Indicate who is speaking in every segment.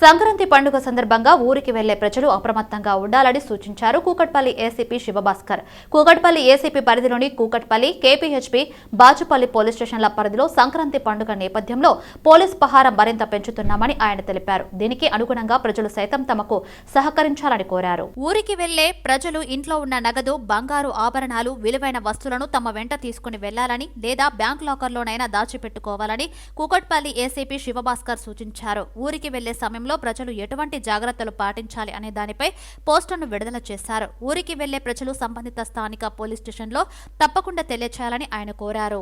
Speaker 1: సంక్రాంతి పండుగ సందర్భంగా ఊరికి వెళ్ళే ప్రజలు అప్రమత్తంగా ఉండాలని సూచించారు కూకట్పల్లి ఏసీపీ శివభాస్కర్. కూకట్పల్లి ఏసీపీ పరిధిలోని కూకట్పల్లి కేపీహెచ్పీ బాచుపల్లి పోలీస్ స్టేషన్ల పరిధిలో సంక్రాంతి పండుగ నేపథ్యంలో పోలీస్ పహారం మరింత పెంచుతున్నామని ఆయన తెలిపారు. దీనికి అనుగుణంగా ప్రజలు సైతం తమకు సహకరించాలని కోరారు. ఊరికి వెళ్ళే ప్రజలు ఇంట్లో ఉన్న నగదు బంగారు ఆభరణాలు విలువైన వస్తువులను తమ వెంట తీసుకుని వెళ్ళాలని లేదా బ్యాంక్ లాకర్లోనైనా దాచిపెట్టుకోవాలని కూకట్పల్లి ఏసీపీ శివభాస్కర్ సూచించారు. ఊరికి వెళ్ళే సమయంలో ప్రజలు ఎటువంటి జాగ్రత్తలు పాటించాలి అనే దానిపై పోస్టర్ను విడుదల చేశారు. ఊరికి వెళ్ళే ప్రజలు సంబంధిత స్థానిక పోలీస్ స్టేషన్లో తప్పకుండా తెలియచేయాలని ఆయన కోరారు.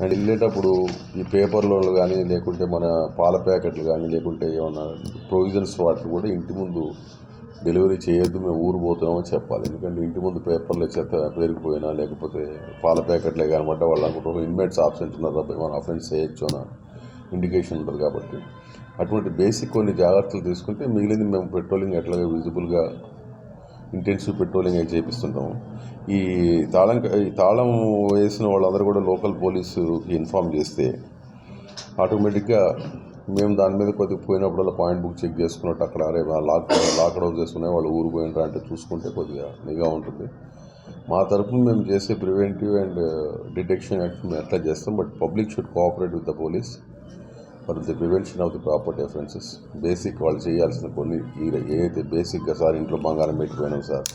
Speaker 2: అండ్ వెళ్ళేటప్పుడు ఈ పేపర్లో కానీ లేకుంటే మన పాల ప్యాకెట్లు కానీ లేకుంటే ఏమన్నా ప్రొవిజన్స్ వాటిని కూడా ఇంటి ముందు డెలివరీ చేయొద్దు మేము ఊరు పోతున్నామని చెప్పాలి. ఎందుకంటే ఇంటి ముందు పేపర్లు చెత్త పేరుకుపోయినా లేకపోతే పాల ప్యాకెట్లే కనబడ్డా వాళ్ళు అనుకుంటారు ఇన్మేట్స్ ఆబ్సెంట్ ఉన్నారు? కాబట్టి మనం అఫెన్స్ చేయొచ్చు? అన్న ఇండికేషన్ ఉంటుంది కాబట్టి. అటువంటి బేసిక్ కొన్ని జాగ్రత్తలు తీసుకుంటే మిగిలింది మేము పెట్రోలింగ్ ఎట్లాగా విజిబుల్గా ఇంటెన్సివ్ పెట్రోలింగ్ అయితే చేపిస్తుంటాము ఈ తాళం ఈ తాళం వేసిన వాళ్ళందరూ కూడా లోకల్ పోలీసుకి ఇన్ఫామ్ చేస్తే ఆటోమేటిక్గా మేము దాని మీద కొద్దిగా పోయినప్పుడల్లా పాయింట్ బుక్ చెక్ చేసుకున్నట్టు అక్కడ అరే లాక్ లాక్ హౌస్ చేసుకునే వాళ్ళు ఊరు పోయినరా అంటే చూసుకుంటే కొద్దిగా నిఘా ఉంటుంది. మా తరపున మేము చేసే ప్రివెంటివ్ అండ్ డిటెక్షన్ యాక్ట్ మేము ఎట్లా చేస్తాం but public should cooperate with the police. For the prevention of the property offences. Basic వాళ్ళు చేయాల్సిన కొన్ని ఏదైతే బేసిక్గా సార్ ఇంట్లో బంగారం పెట్టిపోయినాం సార్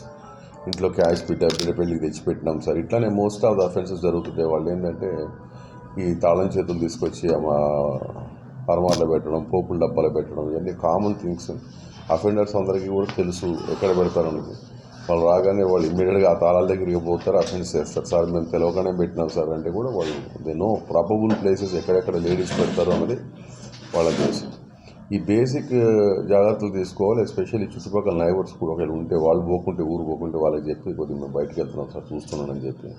Speaker 2: ఇంట్లో క్యాష్ పెట్టా పెళ్ళి పెళ్ళికి తెచ్చిపెట్టినాం సార్ ఇట్లానే మోస్ట్ ఆఫ్ ద అఫెన్సెస్ జరుగుతుంటాయి వాళ్ళు ఏంటంటే ఈ తాళం చేతులు తీసుకొచ్చి మా పెట్టడం పోపుల డబ్బాలో పెట్టడం ఇవన్నీ కామన్ థింగ్స్ అఫెండర్స్ అందరికీ కూడా తెలుసు ఎక్కడ పెడతారు అనేది వాళ్ళు రాగానే వాళ్ళు ఇమ్మీడియట్గా ఆ తాళాల దగ్గరికి పోతారు అటెండ్ చేస్తారు. సార్ మేము తెలవగానే పెట్టినాం సార్ అంటే కూడా వాళ్ళు దే నో ప్రాబబుల్ ప్లేసెస్ ఎక్కడెక్కడ లేడీస్ పెడతారు అనేది వాళ్ళకి తెలుసు. ఈ బేసిక్ జాగ్రత్తలు తీసుకోవాలి ఎస్పెషల్లీ చుట్టుపక్కల నైబర్స్ కూడా ఒకవేళ ఉంటే వాళ్ళు పోకుంటే ఊరు పోకుంటే వాళ్ళకి చెప్పి కొద్దిగా మేము బయటకు వెళ్తున్నాం సార్ చూస్తున్నానని చెప్పి.